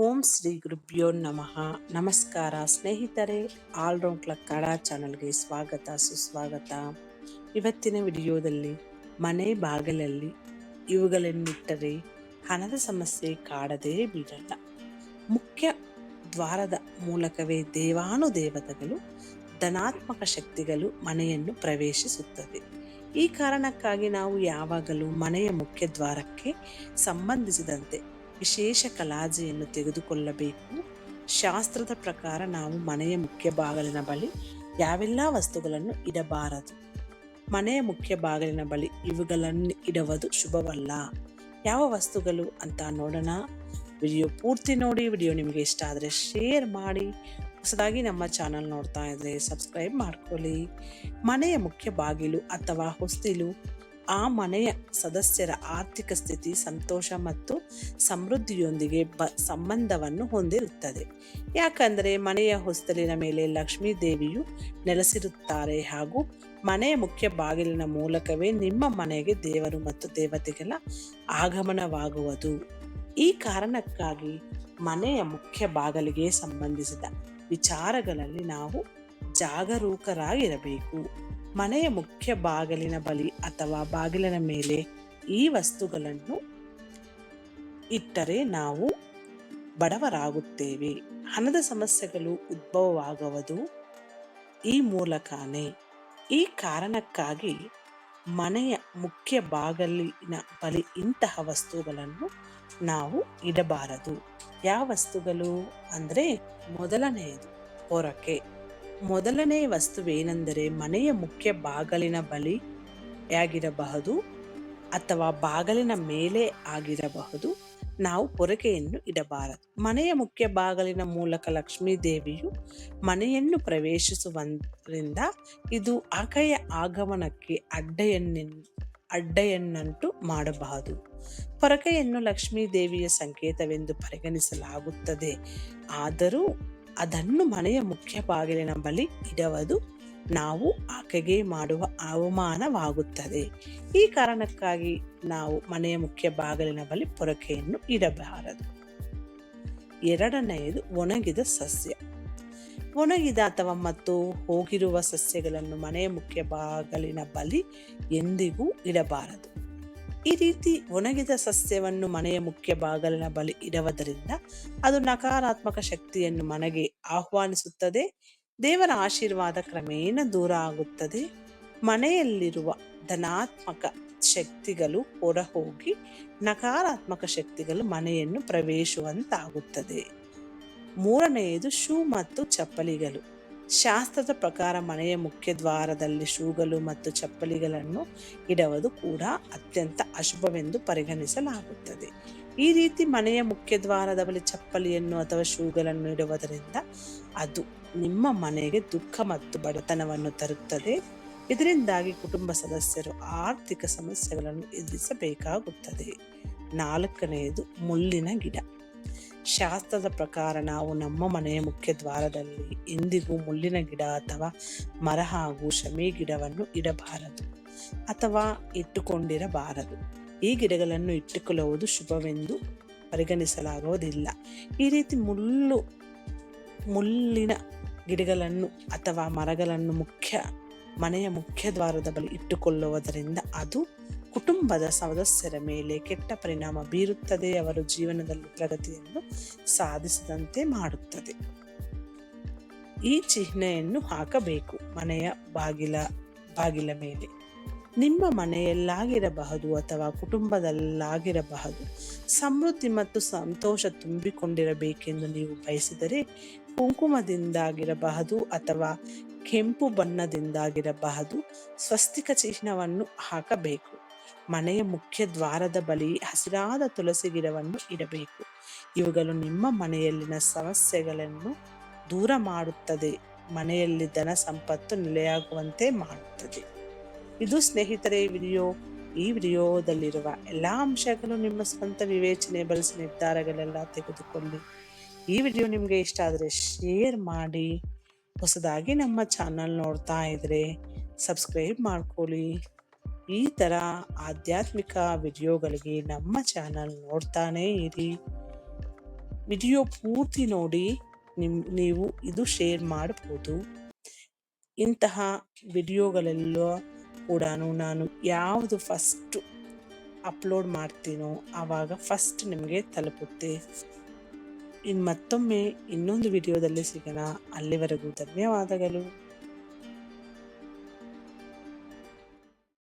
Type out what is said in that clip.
ಓಂ ಶ್ರೀ ಗುರುಭ್ಯೋ ನಮಃ. ನಮಸ್ಕಾರ. ಸ್ನೇಹಿತರೆ, ಆಲ್ರೌಂಡ್ ಕ್ಲಕ್ ಕನ್ನಡ ಚಾನಲ್ಗೆ ಸ್ವಾಗತ, ಸುಸ್ವಾಗತ. ಇವತ್ತಿನ ವಿಡಿಯೋದಲ್ಲಿ ಮನೆ ಬಾಗಿಲಲ್ಲಿ ಇವುಗಳನ್ನಿಟ್ಟರೆ ಹಣದ ಸಮಸ್ಯೆ ಕಾಡದೇ ಬಿಡಲ್ಲ ಮುಖ್ಯ ದ್ವಾರದ ಮೂಲಕವೇ ದೇವಾನುದೇವತೆಗಳು, ಧನಾತ್ಮಕ ಶಕ್ತಿಗಳು ಮನೆಯನ್ನು ಪ್ರವೇಶಿಸುತ್ತದೆ ಈ ಕಾರಣಕ್ಕಾಗಿ ನಾವು ಯಾವಾಗಲೂ ಮನೆಯ ಮುಖ್ಯ ದ್ವಾರಕ್ಕೆ ಸಂಬಂಧಿಸಿದಂತೆ ವಿಶೇಷ ಕಲಾಜಿಯನ್ನು ತೆಗೆದುಕೊಳ್ಳಬೇಕು. ಶಾಸ್ತ್ರದ ಪ್ರಕಾರ ನಾವು ಮನೆಯ ಮುಖ್ಯ ಬಾಗಿಲಿನ ಬಳಿ ಯಾವೆಲ್ಲ ವಸ್ತುಗಳನ್ನು ಇಡಬಾರದು? ಮನೆಯ ಮುಖ್ಯ ಬಾಗಿಲಿನ ಬಳಿ ಇವುಗಳನ್ನು ಇಡುವುದು ಶುಭವಲ್ಲ. ಯಾವ ವಸ್ತುಗಳು ಅಂತ ನೋಡೋಣ. ವಿಡಿಯೋ ಪೂರ್ತಿ ನೋಡಿ, ವಿಡಿಯೋ ನಿಮಗೆ ಇಷ್ಟ ಆದರೆ ಶೇರ್ ಮಾಡಿ. ಹೊಸದಾಗಿ ನಮ್ಮ ಚಾನಲ್ ನೋಡ್ತಾ ಇದ್ರೆ ಸಬ್ಸ್ಕ್ರೈಬ್ ಮಾಡ್ಕೊಳ್ಳಿ. ಮನೆಯ ಮುಖ್ಯ ಬಾಗಿಲು ಅಥವಾ ಹೊಸ್ತಿಲು ಆ ಮನೆಯ ಸದಸ್ಯರ ಆರ್ಥಿಕ ಸ್ಥಿತಿ, ಸಂತೋಷ ಮತ್ತು ಸಮೃದ್ಧಿಯೊಂದಿಗೆ ಬ, ಸಂಬಂಧವನ್ನು ಹೊಂದಿರುತ್ತದೆ. ಯಾಕಂದರೆ ಮನೆಯ ಹೊಸ್ತಲಿನ ಮೇಲೆ ಲಕ್ಷ್ಮೀ ದೇವಿಯು ನೆಲೆಸಿರುತ್ತಾರೆ ಹಾಗೂ ಮನೆಯ ಮುಖ್ಯ ಬಾಗಿಲಿನ ಮೂಲಕವೇ ನಿಮ್ಮ ಮನೆಗೆ ದೇವರು ಮತ್ತು ದೇವತೆಗಳ ಆಗಮನವಾಗುವುದು. ಈ ಕಾರಣಕ್ಕಾಗಿ ಮನೆಯ ಮುಖ್ಯ ಬಾಗಿಲಿಗೆ ಸಂಬಂಧಿಸಿದ ವಿಚಾರಗಳಲ್ಲಿ ನಾವು ಜಾಗರೂಕರಾಗಿರಬೇಕು. ಮನೆಯ ಮುಖ್ಯ ಬಾಗಿಲಿನ ಬಳಿ ಅಥವಾ ಬಾಗಿಲಿನ ಮೇಲೆ ಈ ವಸ್ತುಗಳನ್ನು ಇಟ್ಟರೆ ನಾವು ಬಡವರಾಗುತ್ತೇವೆ. ಹಣದ ಸಮಸ್ಯೆಗಳು ಉದ್ಭವವಾಗುವುದು ಈ ಮೂಲಕನೇ. ಈ ಕಾರಣಕ್ಕಾಗಿ ಮನೆಯ ಮುಖ್ಯ ಬಾಗಿಲಿನ ಬಳಿ ಇಂತಹ ವಸ್ತುಗಳನ್ನು ನಾವು ಇಡಬಾರದು. ಯಾವ ವಸ್ತುಗಳು? ಅಂದರೆ ಮೊದಲನೆಯದು ಹೊರಕೆ. ಮೊದಲನೇ ವಸ್ತುವೇನೆಂದರೆ ಮನೆಯ ಮುಖ್ಯ ಬಾಗಿಲಿನ ಬಳಿಯಾಗಿರಬಹುದು ಅಥವಾ ಬಾಗಿಲಿನ ಮೇಲೆ ಆಗಿರಬಹುದು. ನಾವು ಪೊರಕೆಯನ್ನು ಇಡಬಾರದು. ಮನೆಯ ಮುಖ್ಯ ಬಾಗಿಲಿನ ಮೂಲಕ ಲಕ್ಷ್ಮೀ ದೇವಿಯು ಮನೆಯನ್ನು ಪ್ರವೇಶಿಸುವುದರಿಂದ ಇದು ಆಕೆಯ ಆಗಮನಕ್ಕೆ ಅಡ್ಡೆಯನ್ನೆನ್, ಅಡ್ಡೆಯನ್ನಂಟು ಮಾಡಬಹುದು. ಪೊರಕೆಯನ್ನು ಲಕ್ಷ್ಮೀ ದೇವಿಯ ಸಂಕೇತವೆಂದು ಪರಿಗಣಿಸಲಾಗುತ್ತದೆ. ಆದರೂ ಅದನ್ನು ಮನೆಯ ಮುಖ್ಯ ಬಾಗಿಲಿನ ಬಳಿ ಇಡವದು ನಾವು ಆಕೆಗೆ ಮಾಡುವ ಅವಮಾನವಾಗುತ್ತದೆ. ಈ ಕಾರಣಕ್ಕಾಗಿ ನಾವು ಮನೆಯ ಮುಖ್ಯ ಬಾಗಿಲಿನ ಬಳಿ ಪೊರಕೆಯನ್ನು ಇಡಬಾರದು. ಎರಡನೆಯದು ಒಣಗಿದ ಸಸ್ಯ. ಒಣಗಿದ ಅಥವಾ ಮತ್ತು ಹೋಗಿರುವ ಸಸ್ಯಗಳನ್ನು ಮನೆಯ ಮುಖ್ಯ ಬಾಗಿಲಿನ ಬಳಿ ಎಂದಿಗೂ ಇಡಬಾರದು. ಈ ರೀತಿ ಒಣಗಿದ ಸಸ್ಯವನ್ನು ಮನೆಯ ಮುಖ್ಯ ಬಾಗಲಿನ ಬಳಿ ಇಡುವುದರಿಂದ ಅದು ನಕಾರಾತ್ಮಕ ಶಕ್ತಿಯನ್ನು ಮನೆಗೆ ಆಹ್ವಾನಿಸುತ್ತದೆ. ದೇವರ ಆಶೀರ್ವಾದ ಕ್ರಮೇಣ ದೂರ ಆಗುತ್ತದೆ. ಮನೆಯಲ್ಲಿರುವ ಧನಾತ್ಮಕ ಶಕ್ತಿಗಳು ಹೊರ ಹೋಗಿ ನಕಾರಾತ್ಮಕ ಶಕ್ತಿಗಳು ಮನೆಯನ್ನು ಪ್ರವೇಶುವಂತಾಗುತ್ತದೆ ಮೂರನೆಯದು ಶೂ ಮತ್ತು ಚಪ್ಪಲಿಗಳು. ಶಾಸ್ತ್ರದ ಪ್ರಕಾರ ಮನೆಯ ಮುಖ್ಯ ದ್ವಾರದಲ್ಲಿ ಶೂಗಳು ಮತ್ತು ಚಪ್ಪಲಿಗಳನ್ನು ಇಡುವುದು ಕೂಡ ಅತ್ಯಂತ ಅಶುಭವೆಂದು ಪರಿಗಣಿಸಲಾಗುತ್ತದೆ. ಈ ರೀತಿ ಮನೆಯ ಮುಖ್ಯ ದ್ವಾರದ ಬಳಿ ಚಪ್ಪಲಿಯನ್ನು ಅಥವಾ ಶೂಗಳನ್ನು ಇಡುವುದರಿಂದ ಅದು ನಿಮ್ಮ ಮನೆಗೆ ದುಃಖ ಮತ್ತು ಬಡತನವನ್ನು ತರುತ್ತದೆ. ಇದರಿಂದಾಗಿ ಕುಟುಂಬ ಸದಸ್ಯರು ಆರ್ಥಿಕ ಸಮಸ್ಯೆಗಳನ್ನು ಎದುರಿಸಬೇಕಾಗುತ್ತದೆ. ನಾಲ್ಕನೆಯದು ಮುಳ್ಳಿನ ಗಿಡ. ಶಾಸ್ತ್ರದ ಪ್ರಕಾರ ನಾವು ನಮ್ಮ ಮನೆಯ ಮುಖ್ಯ ದ್ವಾರದಲ್ಲಿ ಎಂದಿಗೂ ಮುಳ್ಳಿನ ಗಿಡ ಅಥವಾ ಮರ ಹಾಗೂ ಶಮಿ ಗಿಡವನ್ನು ಇಡಬಾರದು ಅಥವಾ ಇಟ್ಟುಕೊಂಡಿರಬಾರದು. ಈ ಗಿಡಗಳನ್ನು ಇಟ್ಟುಕೊಳ್ಳುವುದು ಶುಭವೆಂದು ಪರಿಗಣಿಸಲಾಗುವುದಿಲ್ಲ. ಈ ರೀತಿ ಮುಳ್ಳು, ಮುಳ್ಳಿನ ಗಿಡಗಳನ್ನು ಅಥವಾ ಮರಗಳನ್ನು ಮುಖ್ಯ, ಮನೆಯ ಮುಖ್ಯ ದ್ವಾರದ ಬಳಿ ಇಟ್ಟುಕೊಳ್ಳುವುದರಿಂದ ಅದು ಕುಟುಂಬದ ಸದಸ್ಯರ ಮೇಲೆ ಕೆಟ್ಟ ಪರಿಣಾಮ ಬೀರುತ್ತದೆ ಅವರು ಜೀವನದಲ್ಲಿ ಪ್ರಗತಿಯನ್ನು ಸಾಧಿಸದಂತೆ ಮಾಡುತ್ತದೆ. ಈ ಚಿಹ್ನೆಯನ್ನು ಹಾಕಬೇಕು ಮನೆಯ ಬಾಗಿಲ ಬಾಗಿಲ ಮೇಲೆ. ನಿಮ್ಮ ಮನೆಯಲ್ಲಾಗಿರಬಹುದು ಅಥವಾ ಕುಟುಂಬದಲ್ಲಾಗಿರಬಹುದು. ಸಮೃದ್ಧಿ ಮತ್ತು ಸಂತೋಷ ತುಂಬಿಕೊಂಡಿರಬೇಕೆಂದು ನೀವು ಬಯಸಿದರೆ ಕುಂಕುಮದಿಂದಾಗಿರಬಹುದು ಅಥವಾ ಕೆಂಪು ಬಣ್ಣದಿಂದಾಗಿರಬಹುದು. ಸ್ವಸ್ತಿಕ ಚಿಹ್ನವನ್ನು ಹಾಕಬೇಕು. ಮನೆಯ ಮುಖ್ಯ ದ್ವಾರದ ಬಳಿ ಹಸಿರಾದ ತುಳಸಿ ಗಿಡವನ್ನು ಇಡಬೇಕು. ಇವುಗಳು ನಿಮ್ಮ ಮನೆಯಲ್ಲಿನ ಸಮಸ್ಯೆಗಳನ್ನು ದೂರ ಮಾಡುತ್ತದೆ. ಮನೆಯಲ್ಲಿ ಧನ ಸಂಪತ್ತು ನೆಲೆಯಾಗುವಂತೆ ಮಾಡುತ್ತದೆ. ಇದು ಸ್ನೇಹಿತರೆ ವಿಡಿಯೋ, ಈ ವಿಡಿಯೋದಲ್ಲಿರುವ ಎಲ್ಲ ಅಂಶಗಳು ನಿಮ್ಮ ಸ್ವಂತ ವಿವೇಚನೆ ಬಳಸಿ ನಿರ್ಧಾರಗಳೆಲ್ಲ ತೆಗೆದುಕೊಳ್ಳಿ. ಈ ವಿಡಿಯೋ ನಿಮಗೆ ಇಷ್ಟ ಆದರೆ ಶೇರ್ ಮಾಡಿ. ಹೊಸದಾಗಿ ನಮ್ಮ ಚಾನಲ್ ನೋಡ್ತಾ ಇದ್ರೆ ಸಬ್ಸ್ಕ್ರೈಬ್ ಮಾಡ್ಕೊಳ್ಳಿ. ಈ ಥರ ಆಧ್ಯಾತ್ಮಿಕ ವಿಡಿಯೋಗಳಿಗೆ ನಮ್ಮ ಚಾನಲ್ ನೋಡ್ತಾನೇ ಇರಿ. ವಿಡಿಯೋ ಪೂರ್ತಿ ನೋಡಿ ನಿಮ್, ನೀವು ಇದು ಶೇರ್ ಮಾಡಬಹುದು ಇಂತಹ ವಿಡಿಯೋಗಳೆಲ್ಲ ಕೂಡ ನಾನು ಯಾವುದು ಫಸ್ಟ್ ಅಪ್ಲೋಡ್ ಮಾಡ್ತೀನೋ ಆವಾಗ ಫಸ್ಟ್ ನಿಮಗೆ ತಲುಪುತ್ತೆ. ಇನ್ನು ಮತ್ತೊಮ್ಮೆ ಇನ್ನೊಂದು ವಿಡಿಯೋದಲ್ಲಿ ಸಿಗೋಣ. ಅಲ್ಲಿವರೆಗೂ ಧನ್ಯವಾದಗಳು.